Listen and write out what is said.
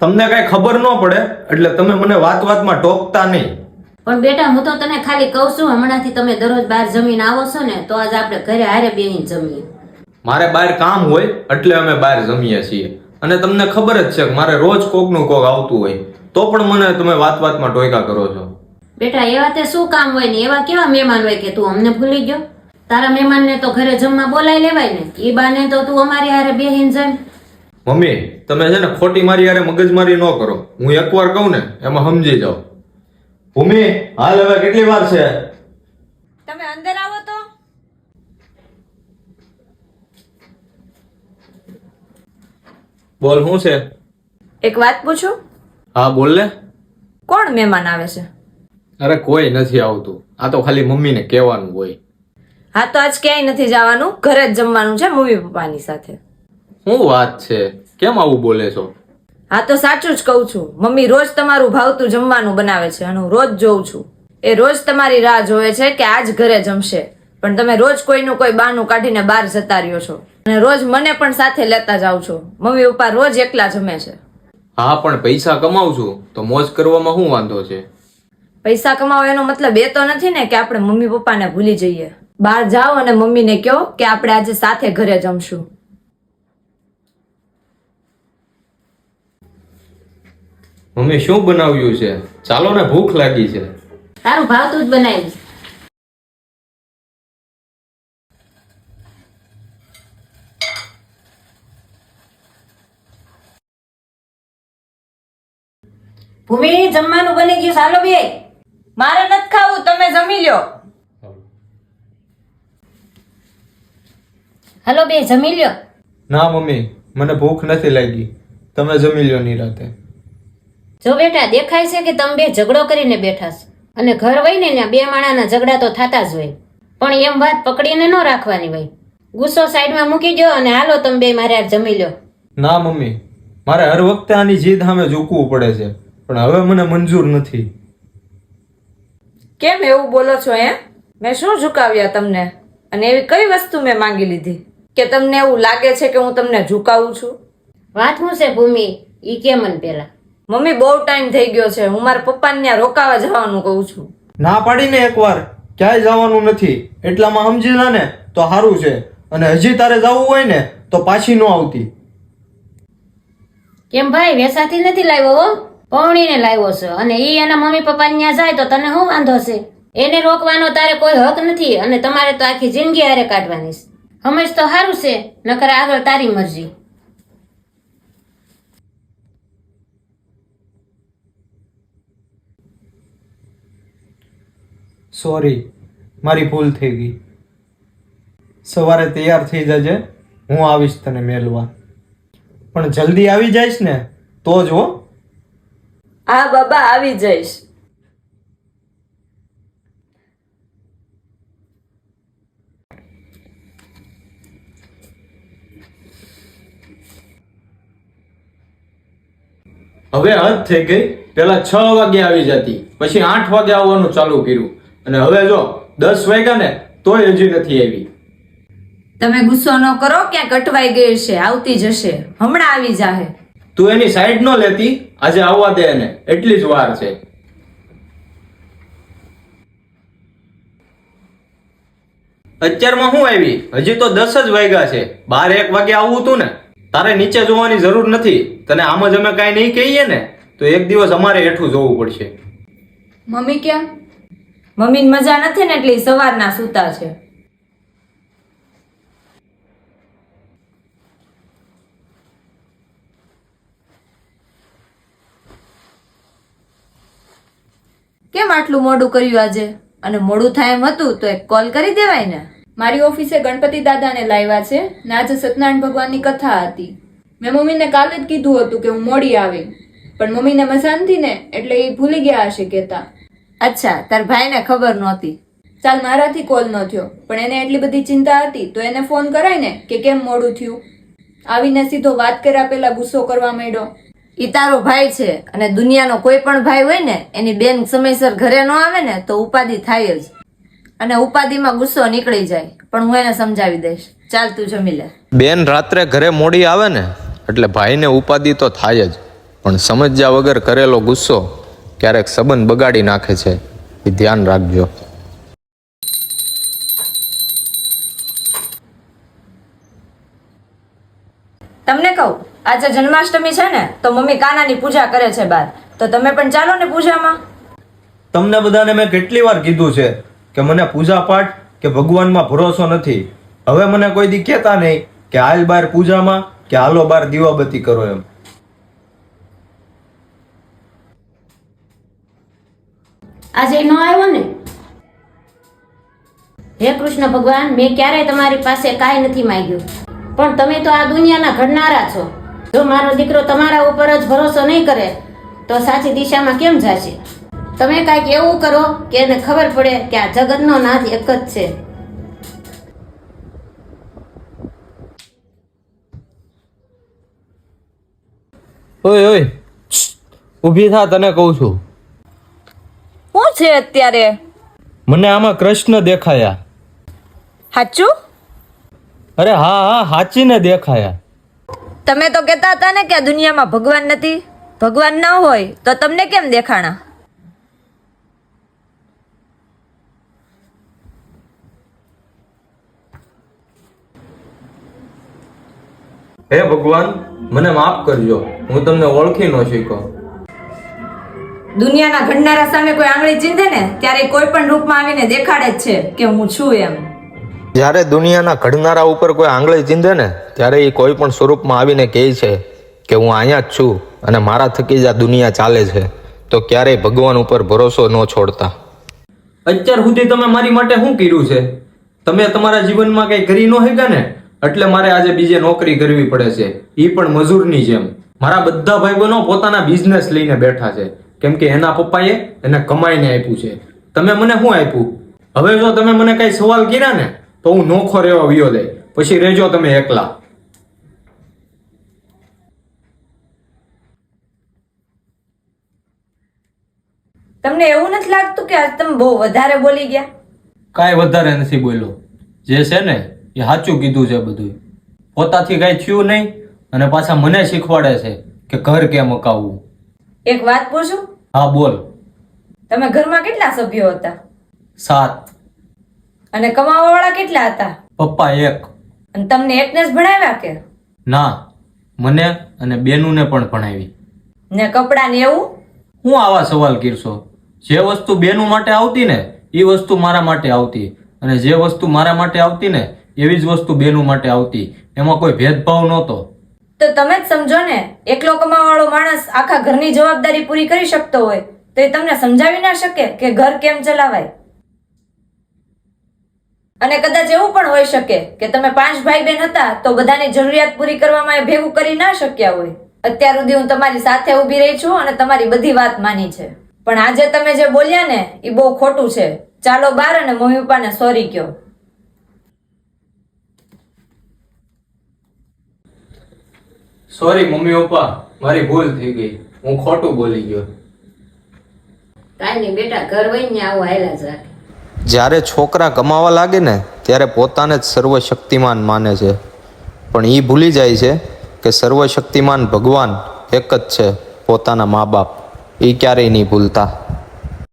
તમને કઈ ખબર ન પડે એટલે તમે મને વાત વાતમાં ટોકતા નહીં. પણ બેટા હું તો તને ખાલી કહું છું હમણાંથી તમે દરરોજ બહાર જમીને આવો છો ને તો આજ આપણે ઘરે હારે બેહીને જમીએ. મારે બહાર કામ હોય એટલે અમે બહાર જમીએ છીએ. અને તમને ખબર જ છે કે મારે રોજ કોકનું કોક આવતું હોય. તો પણ મને તમે વાત વાતમાં ટોયકા કરો છો. બેટા એવા તે શું કામ હોય ને એવા કેવા મહેમાન હોય કે તું અમને ભૂલી ગયો? તારા મહેમાનને તો ઘરે જમવા બોલાવી લેવાય ને એ બાને તો તું અમારી હારે બેહીને જમ મમ્મી તમે છે ને ખોટી મારી યારે મગજમારી ન કરો. હું એકવાર કહું ને એમાં સમજી જાઓ. ભૂમિ હાલ હવે કેટલી વાર છે? તમે અંદર આવો તો. બોલ શું છે? એક વાત પૂછું? હા બોલ ને. કોણ મહેમાન આવે છે? અરે કોઈ નથી આવતું. આ તો ખાલી મમ્મીને કહેવાનું હોય. હા તો આજ ક્યાંય નથી જવાનું? ઘરે જ જમવાનું છે મમ્મી પપ્પાની સાથે. શું વાત છે? કેમ આવું બોલે છો? હા તો સાચું જ કહું છું. મમ્મી રોજ તમારું ભાવતું જમવાનું બનાવે છે. અને હું રોજ જોઉં છું. એ રોજ તમારી રાહ જોવે છે કે આજ ઘરે જમશે. પણ તમે રોજ કોઈનું કોઈ બાનું કાઢીને બહાર જતા રહ્યો છો. અને રોજ મને પણ સાથે લેતા જાઓ છો. મમ્મી પપ્પા રોજ એકલા જમે છે. હા પણ પૈસા કમાવું છું. તો મોજ કરવામાં શું વાંધો છે? પૈસા કમાવો એનો મતલબ એ તો નથી ને કે આપણે મમ્મી પપ્પાને ભૂલી જઈએ. બહાર જાઓ અને મમ્મીને કહો કે આપણે આજે સાથે ઘરે જમશું. મમ્મી શું બનાવ્યું છે? ચાલો ને ભૂખ લાગી છે. તારું ભાવતું જ બનાવ્યું ભૂમિ જમવાનું બની ગયું. ચાલો બે મારે નથી ખાવું તમે જમી લ્યો. હલો બે જમી લ્યો. ના મમ્મી મને ભૂખ નથી લાગી. તમે જમી લ્યો નિરાતે. જો બેટા દેખાય છે કે તમે બે ઝઘડો કરીને બેઠા છો અને ઘર વહીને ને ત્યાં બે માણાના ઝઘડા તો થતા જ હોય પણ એમ વાત પકડીને ન રાખવાની હોય. ગુસ્સો સાઈડમાં મૂકી દો અને હાલો તમે બે મારે જમી લ્યો. ના મમ્મી મારે હર વખતે આની જીદ સામે ઝૂકવું પડે છે પણ હવે મને મંજૂર નથી. કેમ એવું બોલો છો એમ? મેં શું ઝુકાવ્યા તમને? અને એવી કઈ વસ્તુ મેં માંગી લીધી? કે તમને એવું લાગે છે કે હું તમને ઝુકાવું છું? વાત હું છે ભૂમિ ઈ કે મન પેલા. મમ્મી બહુ ટાઈમ થઈ ગયો છે. હું મારા પપ્પાને ત્યાં રોકાવા જવાનું કહું છું. ના પાડીને એકવાર ક્યાંય જવાનું નથી. એટલામાં સમજી લે ને તો સારું છે. અને હજી તારે જવું હોય ને તો પાછી ન આવતી. કેમ ભાઈ વેસાથી નથી લાવ્યો હો? પૌણીને લાવ્યો છે. અને ઈ એના મમ્મી પપ્પા ત્યાં જાય તો તને શું વાંધો છે? એને રોકવાનો તારે કોઈ હક નથી. અને તમારે તો આખી જિંદગી હારે કાઢવાની છે. હંમેશ તો સારું છે. નકર આગળ તારી મરજી. સોરી મારી ભૂલ થઈ ગઈ. સવારે તૈયાર થઈ જજે હું આવીશ તને મેલવા. પણ જલ્દી આવી જઈશ ને તો જ હો. હા બાબા આવી જઈશ. હવે હદ થઈ ગઈ પેલા છ વાગે આવી જતી પછી આઠ વાગે આવવાનું ચાલુ કર્યું. અને હવે જો દસ વાગ્યા ને તોય હજી નથી આવી. તમે ગુસ્સો ન કરો ક્યાંક અટવાઈ ગઈ છે આવતી જશે હમણાં આવી જાહે. તું એની સાઈડ ન લેતી આજે આવવા દે એને. એટલી જ વાર છે. અત્યારમાં હું આવી? હજી તો દસ જ વાગ્યા છે. બાર એક વાગે આવવું તું ને તારે નીચે જોવાની જરૂર નથી. તને આમ જ અમે કાંઈ નહીં કહીએ ને તો એક દિવસ અમારે હેઠું જોવું પડશે. મમ્મી ક્યાં? મમ્મીને મજા નથી ને એટલે સવારના સૂતા છે. કેમ આટલું મોડું કર્યું આજે? અને મોડું થાય એમ હતું તો એક કોલ કરી દેવાય ને. મારી ઓફિસે ગણપતિ દાદાને લાવ્યા છે ને આજે સત્યનારાયણ ભગવાનની કથા હતી. મેં મમ્મીને કાલે જ કીધું હતું કે હું મોડી આવી. પણ મમ્મીને મજા નથી ને એટલે એ ભૂલી ગયા હશે કહેતા. અચ્છા તાર ભાઈને ખબર નહોતી. ચાલ મારાથી કોલ ન થયો. પણ એને એટલી બધી ચિંતા હતી તો એને ફોન કરાય ને કે કેમ મોડું થયું? આવીને સીધો વાત કર્યા પેલા ગુસ્સો કરવા માંડ્યો. એ તારો ભાઈ છે અને દુનિયાનો કોઈ પણ ભાઈ હોય ને એની બેન સમયસર ઘરે ન આવે ને તો ઉપાધિ થાય જ. અને ઉપાધિમાં ગુસ્સો નીકળી જાય પણ હું એને સમજાવી દઈશ. ચાલ તું જમી લે. બેન રાત્રે ઘરે મોડી આવે ને એટલે ભાઈને ઉપાધિ તો થાય જ. પણ સમજ્યા વગર કરેલો ગુસ્સો ક્યારેક સંબંધ બગાડી નાખે છે. એ ધ્યાન રાખજો. તમને કહું આજે જન્માષ્ટમી છે ને તો મમ્મી કાનાની પૂજા કરે છે બાર. તો તમે પણ ચાલો ને પૂજામાં. તમને બધાને મેં કેટલી વાર કીધું છે કે મને પૂજા પાઠ કે ભગવાનમાં ભરોસો નથી. હવે મને કોઈ દી કહેતા નહીં કે હાલ બાર પૂજામાં કે હાલો બાર દીવાબત્તી કરો એમ. આજે ન આવ્યો ને? હે કૃષ્ણ ભગવાન, મેં ક્યારેય તમારી પાસે કાંઈ નથી માંગ્યું. પણ તમે તો આ દુનિયાના ઘડનારા છો. જો મારો દીકરો તમારા ઉપર જ ભરોસો નહીં કરે, તો સાચી દિશામાં કેમ જશે? તમે કાંઈક એવું કરો કે એને ખબર પડે કે આ જગતનો નાથ એક જ છે. ઓય ઓય. ઊભી થા, તને કહું છું. છે અત્યારે? મને આમાં કૃષ્ણ દેખાયા. સાચું અરે હા હા હાચીને દેખાયા. તમે તો કહેતા હતા ને કે આ દુનિયામાં ભગવાન નથી. ભગવાન ન હોય તો તમને કેમ દેખાણા? હે ભગવાન મને માફ કરજો. હું તમને ઓળખી ન શીખો. દુનિયાના ઘડનારા સામે કોઈ આંગળી ચીંધે ને ત્યારે કોઈ પણ રૂપમાં આવીને દેખાડે જ છે કે હું છું એમ. જ્યારે દુનિયાના ઘડનારા ઉપર કોઈ આંગળી ચીંધે ને ત્યારે એ કોઈ પણ સ્વરૂપમાં આવીને કહે છે કે હું અહીંયા જ છું અને મારા થકી જ આ દુનિયા ચાલે છે તો ક્યારેય ભગવાન ઉપર ભરોસો ન છોડતા. અત્યાર સુધી તમે મારી માટે શું કર્યું છે? તમે તમારા જીવનમાં કંઈ કરી ન શક્યા ને? એટલે મારે આજે બીજે નોકરી કરવી પડે છે. એ પણ મજૂરની જેમ. મારા બધા ભાઈ બહેનો પોતાના બિઝનેસ લઈને બેઠા છે. કેમ કે એના પપ્પાએ એને કમાઈને આપ્યું છે. તમે મને શું આપ્યું? હવે જો તમે મને કઈ સવાલ કર્યા ને તો હું નોખો રહેવા વિયો દે પછી રહેજો તમે એકલા. તમને એવું નથી લાગતું કે આજ તમે બહુ વધારે બોલી ગયા? કાંઈ વધારે નથી બોલ્યો. જે છે ને એ સાચું કીધું છે બધું પોતાથી કાંઈ થયું નહીં અને પાછા મને શીખવાડે છે કે ઘર કેમ અકાવવું. એક વાત પૂછું? હા બોલ. તમે ઘરમાં કેટલા સભ્યો હતા? સાત. અને કમાવા વાળા કેટલા હતા? પપ્પા એક. અને તમને એકને જ ભણાવ્યા કે? ના મને અને બેનુને પણ ભણાવી. ને કપડા ને એવું? હું આવા સવાલ કરશો? જે વસ્તુ બેનું માટે આવતી ને એ વસ્તુ મારા માટે આવતી. અને જે વસ્તુ મારા માટે આવતી ને એવી જ વસ્તુ બેનું માટે આવતી. એમાં કોઈ ભેદભાવ નહોતો. તો તમે જ સમજો ને, એકલો કમાવાળો માણસ આખા ઘરની જવાબદારી પૂરી કરી શકતો હોય, તો એ તમને સમજાવી ના શકે કે ઘર કેમ ચલાવાય? અને કદાચ એવું પણ હોઈ શકે કે તમે પાંચ ભાઈ બહેન હતા, તો બધાની જરૂરિયાત પૂરી કરવામાં એ ભેગું કરી ના શક્યા હોય. અત્યાર સુધી હું તમારી સાથે ઊભી રહી છું અને તમારી બધી વાત માની છે. પણ આજે તમે જે બોલ્યા ને, એ બહુ ખોટું છે. ચાલો બાર અને મમ્મી પપ્પાને સોરી કયો સોરી મમ્મી પપ્પા મારી ભૂલ થઈ ગઈ. હું ખોટું બોલી ગયો. કાંઈ નહીં બેટા ઘર વહીને આવું હાયલા જ રાખે. જ્યારે છોકરા કમાવા લાગે ને ત્યારે પોતાને જ સર્વશક્તિમાન માને છે. પણ એ ભૂલી જાય છે કે સર્વશક્તિમાન ભગવાન એક જ છે પોતાના મા બાપ. એ ક્યારેય નહીં ભૂલતા.